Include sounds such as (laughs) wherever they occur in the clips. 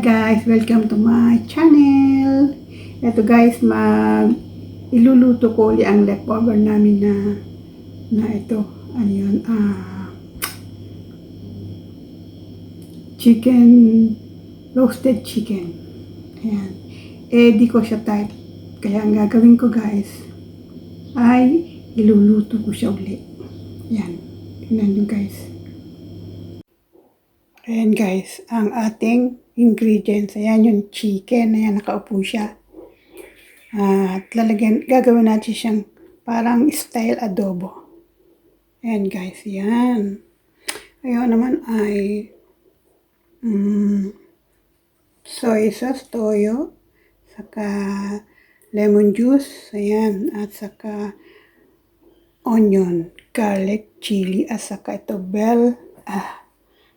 Guys, welcome to my channel. Ito guys, mag iluluto ko uli ang leftover namin na na ito. Ano yun? Ah, chicken, roasted chicken. Ayan. Eh, di ko siya type. Kaya ang gagawin ko guys, ay iluluto ko siya uli. Ayan. Tingnan nyo guys. Ayan guys, ang ating ingredients. Ayan yung chicken. Ayan, nakaupo siya. At lalagyan, gagawin natin siyang parang style adobo. Ayan guys, ayan. Ayun naman ay mm, soy sauce, toyo, saka lemon juice, ayan, at saka onion, garlic, chili, at saka ito bell, ah,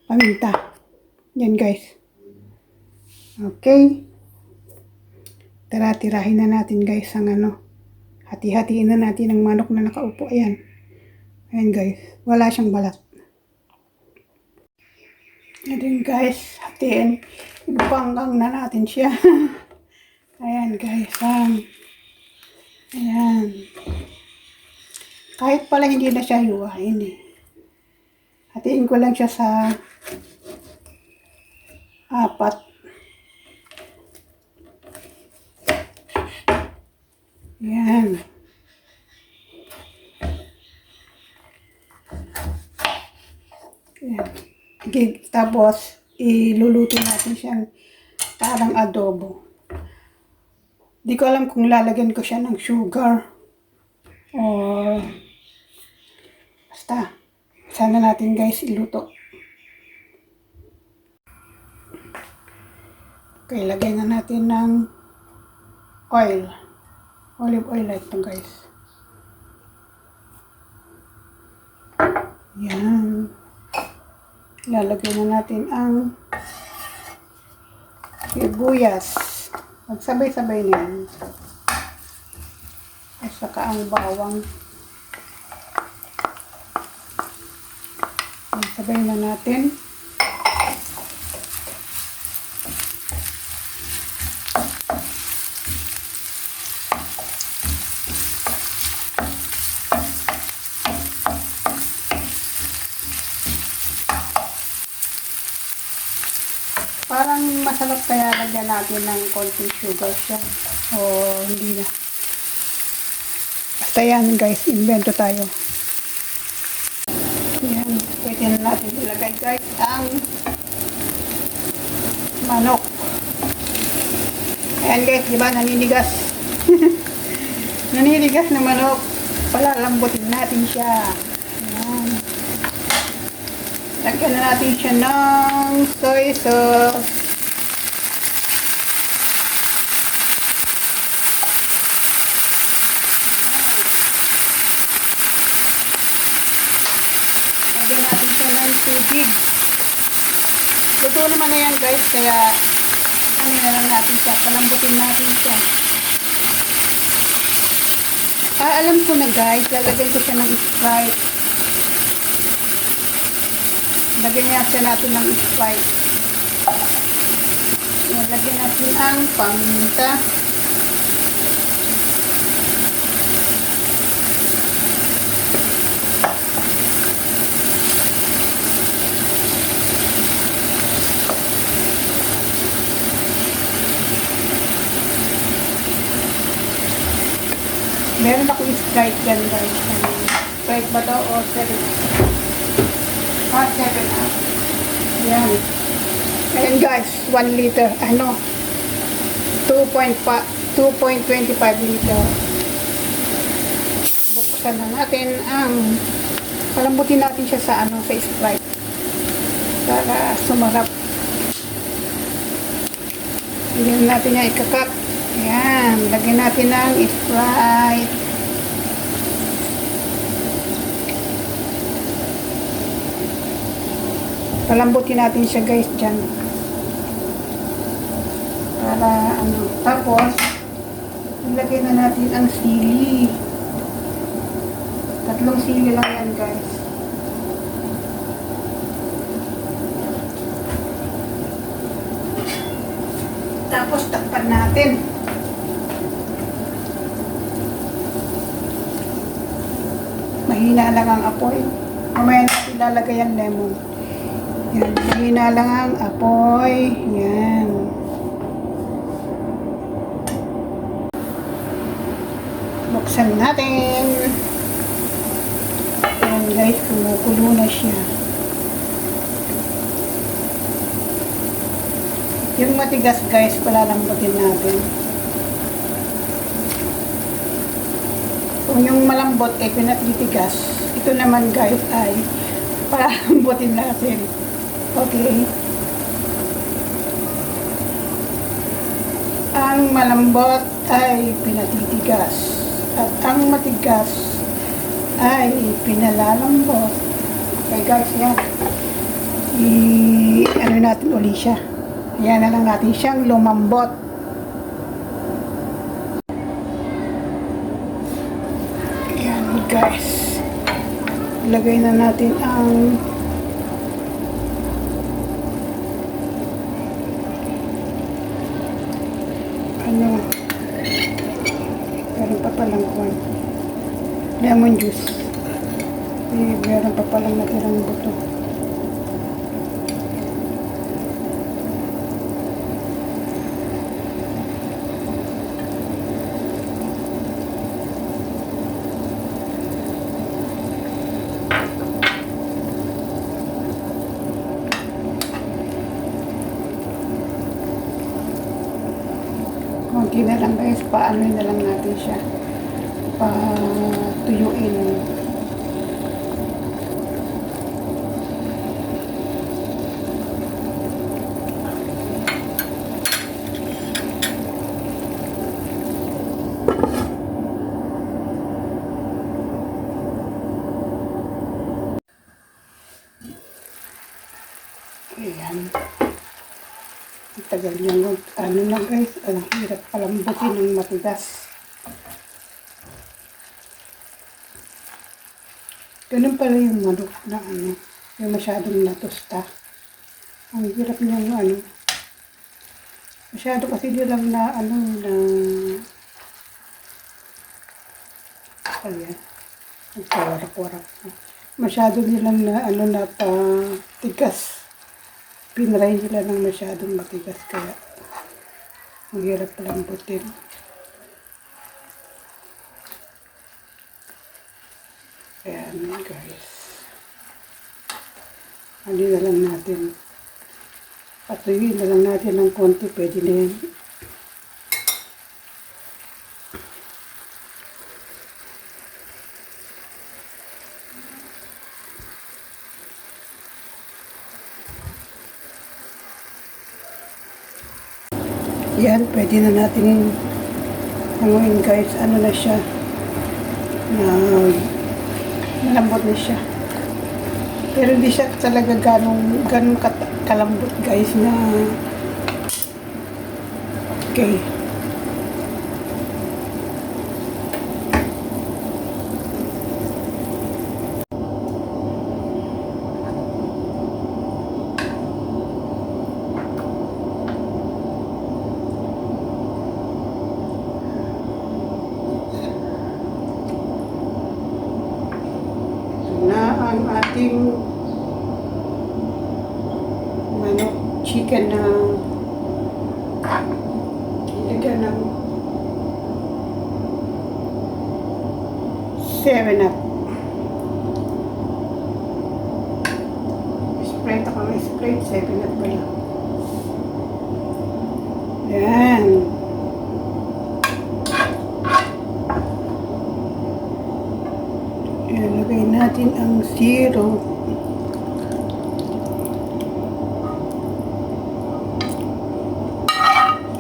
paminta. Yan guys. Okay. Tara, tirahin na natin guys ang ano. Hati-hatiin na natin ang manok na nakaupo. Ayan. Ayan guys. Wala siyang balat. Ayan guys. Hatiin. Ipanggang na natin siya. (laughs) Ayan guys. Um, ayan. Kahit pala hindi na siya hiwain eh. Hatiin ko lang siya sa apat. Yan. Yan. Tapos, iluluto natin siyang parang adobo. Di ko alam kung lalagyan ko siya ng sugar or basta. Sana natin guys iluto. Okay, lagyan na natin ng oil. Olive oil like ito guys. Yan. Lalagyan na natin ang sibuyas. Magsabay-sabay na yan. At saka ang bawang. Magsabay na natin. Parang masarap kaya lagyan natin ng konting sugar siya. O hindi na. Basta yan guys, invento tayo. Yan, pwede na natin ilagay guys ang manok. Ayan guys, di ba naninigas? (laughs) naninigas na manok. Palalambutin natin siya. Ayan. Lagyan na natin siya ng soy sauce. Lagyan natin siya tubig. Luto naman na yan guys, kaya ano na lang natin siya, palambutin natin siya. Ah, alam ko na guys, lalagyan ko siya ng Sprite. Lagyan natin natin ng Sprite. Lagyan natin ang paminta. Ako Sprite dyan guys. Sprite ba to o 7? Ah, 7 up. Yan. Ayan guys, 1 liter. Ano? 2.25 liter. Buksan na natin ang palambutin natin siya sa ano sa Sprite para sumarap. Hindi na natin yan ikakat. Ayan. Lagyan natin ng Sprite. Palambutin natin siya guys dyan. Para ano. Tapos, ilagay na natin ang sili. Tatlong sili lang yan guys. Tapos takpan natin. Mahina lang ang apoy. Mamaya natin lalagay ang lemon. Yan, mahina lang ang apoy. Yan. Buksan natin. Yan guys, kumukulo na siya. Yung matigas guys, palalambutin natin. Kung yung malambot ay pinatitigas, ito naman guys ay (laughs) palalambutin natin. Okay. Ang malambot ay pinatitigas. At ang matigas ay pinalalambot. Okay guys, yan. I, ano natin uli siya. Yan na lang natin siyang lumambot. Yan guys. Lagay na natin ang ano? Meron pa palang kwan. Lemon juice. Eh, meron pa palang natirang buto konti na lang guys paano na lang natin siya patuyuin Ayan. Ang tagal niya mag, ano na guys, ang hirap palambutin ng matigas. Ganun pala yung manok na ano, yung masyadong natusta. Ang hirap niya yung ano, masyado kasi nilang na ano, na, ayan, nagkawarak-warak. Masyado nilang na ano na patigas pinray nila ng masyadong matigas kaya ang hirap palambutin. Ayan guys. Ano na lang natin. Patuyin na lang natin ng konti. Pwede na yan. Yan, pwede na natin hanguin guys. Ano na siya? Na malambot na siya. Pero hindi siya talaga ganong, ganong kalambot guys na okay. na ang ating manok chicken na ilagyan ng 7 up. Sprite ako ng Sprite 7 up pala. Yan Ilagay natin ang zero.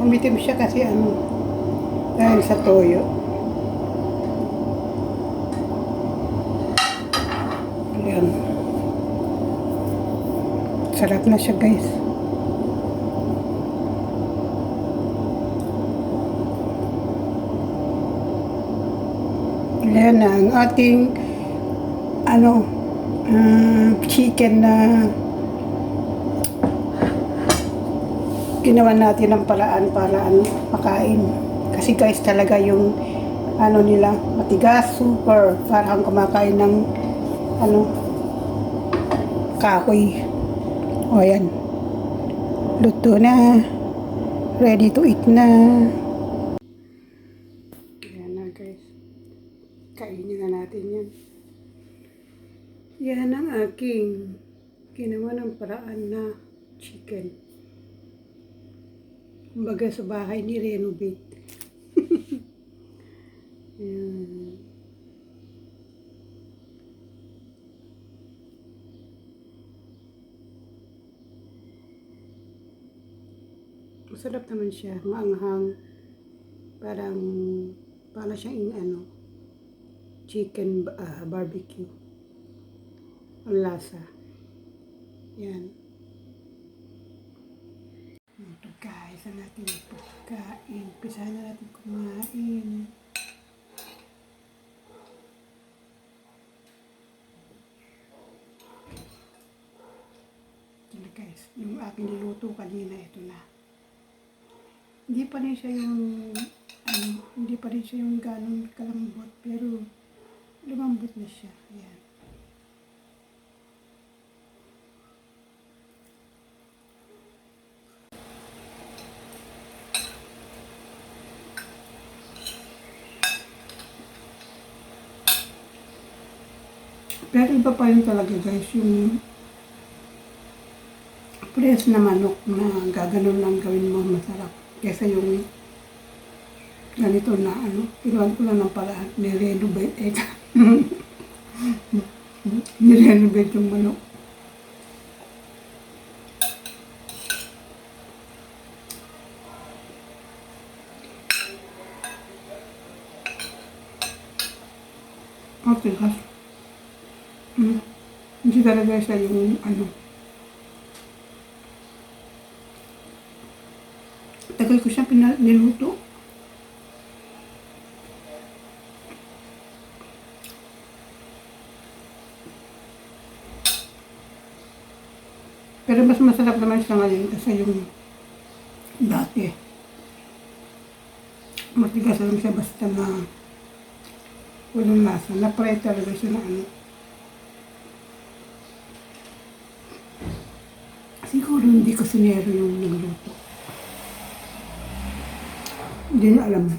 Umitim siya kasi ano, dahil sa toyo. Ayan. Sarap na siya guys. Ayan na ang ating ano, ah, chicken na ginawa natin ng paraan para ano, makain. Kasi guys, talaga yung ano nila, matigas, super, parang kumakain ng ano, kahoy. O yan. Luto na. Ready to eat na. Yan na guys. Kainin na natin yan. Yan ang aking ginawa ng paraan na chicken. Kumbaga sa bahay ni renovate. (laughs) Yan. Masarap naman siya, maanghang. Parang, para siyang ano, chicken ah, barbecue. Ang lasa. Yan. Ito guys, ang ating pagkain. Pisa na natin kumain. Ito na guys, yung aking niluto kanina, ito na. Hindi pa rin siya yung, ano, hindi pa rin siya yung ganong kalambot, pero lumambot na siya. Ayan. Pero iba pa rin talaga guys, yung press na manok na gaganon lang gawin mo masarap. Kesa yung ganito na ano, kinuhan ko lang ng paraan, ni-renovate, eh, (laughs) ni-renovate yung manok. Okay, guys. Hindi talaga siya yung ano. Tagal ko siya niluto. Pero mas masarap naman siya ngayon kasi yung dati. Matigas lang siya basta na walang lasa. Na-fry talaga siya na ano. Siguro hindi ko sinero yung nagluto. Hindi na alam.